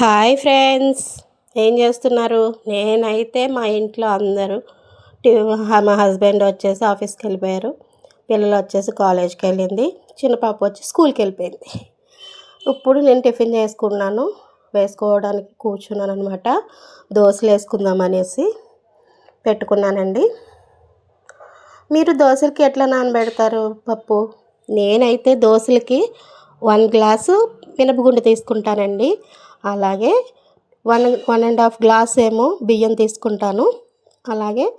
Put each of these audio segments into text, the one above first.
Hi friends. ఏం చేస్తున్నారు? నేనైతే మా ఇంట్లో అందరూ మా హస్బెండ్ వచ్చేసి ఆఫీస్కి వెళ్ళిపోయారు. పిల్లలు వచ్చేసి కాలేజ్కి వెళ్ళింది. చిన్న పాప వచ్చి స్కూల్కి వెళ్ళిపోయింది. ఇప్పుడు నేను టిఫిన్ చేసుకున్నాను. వేసుకోవడానికి కూర్చున్నాను అనమాట దోశలు వేసుకుందాం అనేసి పెట్టుకున్నానండి. మీరు దోశలకి ఎట్లా నానబెడతారు పప్పు? నేనైతే దోశలకి వన్ గ్లాసు మినపగుండు తీసుకుంటానండి. అలాగే one one and half glass ఏమో బియ్యం తీసుకుంటాను. అలాగే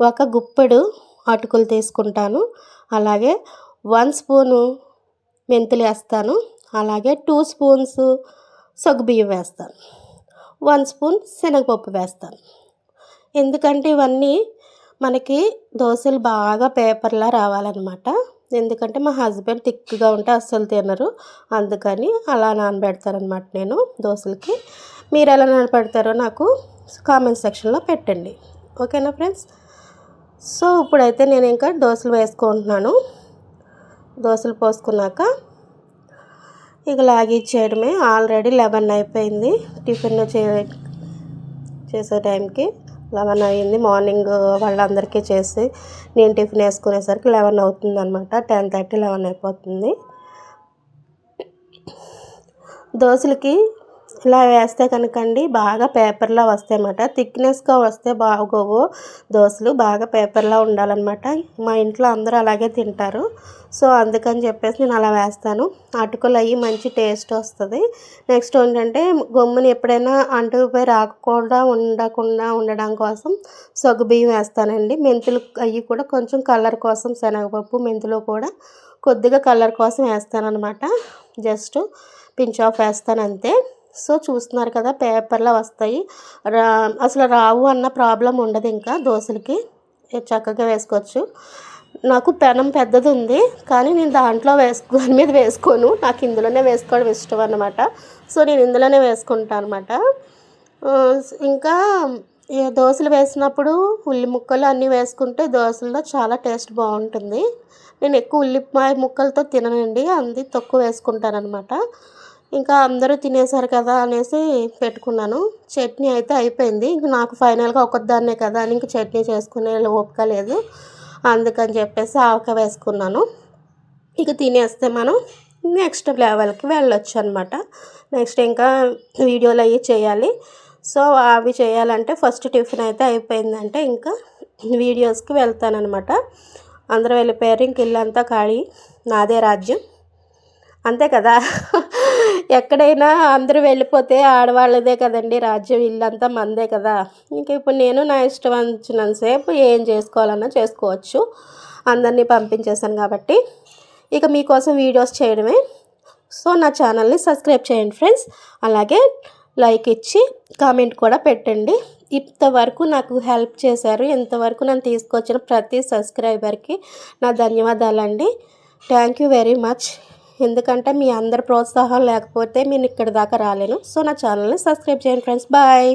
ఒక గుప్పెడు అటుకులు తీసుకుంటాను. అలాగే వన్ స్పూను మెంతులు వేస్తాను. అలాగే టూ స్పూన్స్ సగ్గుబియ్యం వేస్తాను. వన్ స్పూన్ శనగపప్పు వేస్తాను. ఎందుకంటే ఇవన్నీ మనకి దోశలు బాగా పేపర్లా రావాలన్నమాట. ఎందుకంటే మా హస్బెండ్ థిక్గా ఉంటే అస్సలు తినరు. అందుకని అలా నానబెడతారనమాట నేను దోశలకి. మీరు ఎలా నానబెడతారో నాకు కామెంట్ సెక్షన్లో పెట్టండి. ఓకేనా ఫ్రెండ్స్? సో ఇప్పుడైతే నేను ఇంకా దోశలు వేసుకుంటున్నాను. దోశలు పోసుకున్నాక ఇక లాగిచ్చేయడమే. ఆల్రెడీ లెవెన్ అయిపోయింది టిఫిన్ చే చేసే టైంకి. లెవెన్ అయ్యింది. మార్నింగ్ వాళ్ళందరికీ చేసి నేను టిఫిన్ వేసుకునేసరికి లెవెన్ అవుతుంది అనమాట టెన్ థర్టీ లెవెన్ అయిపోతుంది. దోశలకి ఇలా వేస్తే కనుకండి బాగా పేపర్లా వస్తాయన్నమాట. థిక్నెస్గా వస్తే బాగోవు. దోశలు బాగా పేపర్లా ఉండాలన్నమాట. మా ఇంట్లో అందరూ అలాగే తింటారు. సో అందుకని చెప్పేసి నేను అలా వేస్తాను. అటుకులు అయ్యి మంచి టేస్ట్ వస్తుంది. నెక్స్ట్ ఏంటంటే గమ్ముని ఎప్పుడైనా అంటుకుపోయి రాకుండా ఉండకుండా ఉండడం కోసం సగ్గు బియ్యం వేస్తానండి. మెంతులు అవి కూడా కొంచెం కలర్ కోసం శనగపప్పు మెంతులు కూడా కొద్దిగా కలర్ కోసం వేస్తాను అనమాట జస్ట్ పించ్ ఆఫ్ వేస్తాను అంతే సో చూస్తున్నారు కదా పేపర్లో వస్తాయి. రా అసలు రావు అన్న ప్రాబ్లం ఉండదు ఇంకా దోశలకి. చక్కగా వేసుకోవచ్చు. నాకు పెనం పెద్దది ఉంది కానీ నేను దాంట్లో వేసుకో దాని మీద వేసుకోను. నాకు ఇందులోనే వేసుకోవడం ఇష్టం అనమాట సో నేను ఇందులోనే వేసుకుంటాను అనమాట ఇంకా దోశలు వేసినప్పుడు ఉల్లి ముక్కలు అన్నీ వేసుకుంటే దోశల్లో చాలా టేస్ట్ బాగుంటుంది. నేను ఎక్కువ ఉల్లిపాయ ముక్కలతో తిననండి అంది తక్కువ వేసుకుంటాను అనమాట ఇంకా అందరూ తినేసారు కదా అనేసి పెట్టుకున్నాను. చట్నీ అయితే అయిపోయింది. ఇంక నాకు ఫైనల్గా ఒక్కదాన్నే కదా అని ఇంక చట్నీ చేసుకునే ఓపిక లేదు. అందుకని చెప్పేసి ఆవక వేసుకున్నాను. ఇక తినేస్తే మనం నెక్స్ట్ లెవెల్కి వెళ్ళొచ్చు అనమాట నెక్స్ట్ ఇంకా వీడియోలు అవి చేయాలి. సో అవి చేయాలంటే ఫస్ట్ టిఫిన్ అయితే అయిపోయిందంటే ఇంకా వీడియోస్కి వెళ్తానమాట అందరూ వెళ్ళిపోయారు. ఇంక ఇల్లంతా ఖాళీ. నాదే రాజ్యం. అంతే కదా. ఎక్కడైనా అందరూ వెళ్ళిపోతే ఆడవాళ్ళదే కదండి రాజ్యం ఇల్లంతా మందే కదా. ఇంకా ఇప్పుడు నేను నా ఇష్టం వచ్చినంతసేపు ఏం చేసుకోవాలన్నా చేసుకోవచ్చు. అందరినీ పంపించేశాను కాబట్టి ఇక మీకోసం వీడియోస్ చేయడమే. సో నా ఛానల్ని సబ్స్క్రైబ్ చేయండి ఫ్రెండ్స్. అలాగే లైక్ ఇచ్చి కామెంట్ కూడా పెట్టండి. ఇంతవరకు నాకు హెల్ప్ చేశారు ఇంతవరకు నన్ను తీసుకొచ్చిన ప్రతి సబ్స్క్రైబర్కి నా ధన్యవాదాలండి. Thank you very much. ఎందుకంటే మీ అందరి ప్రోత్సాహం లేకపోతే నేను ఇక్కడి దాకా రాలేను. సో నా ఛానల్ని సబ్స్క్రైబ్ చేయండి ఫ్రెండ్స్. బాయ్.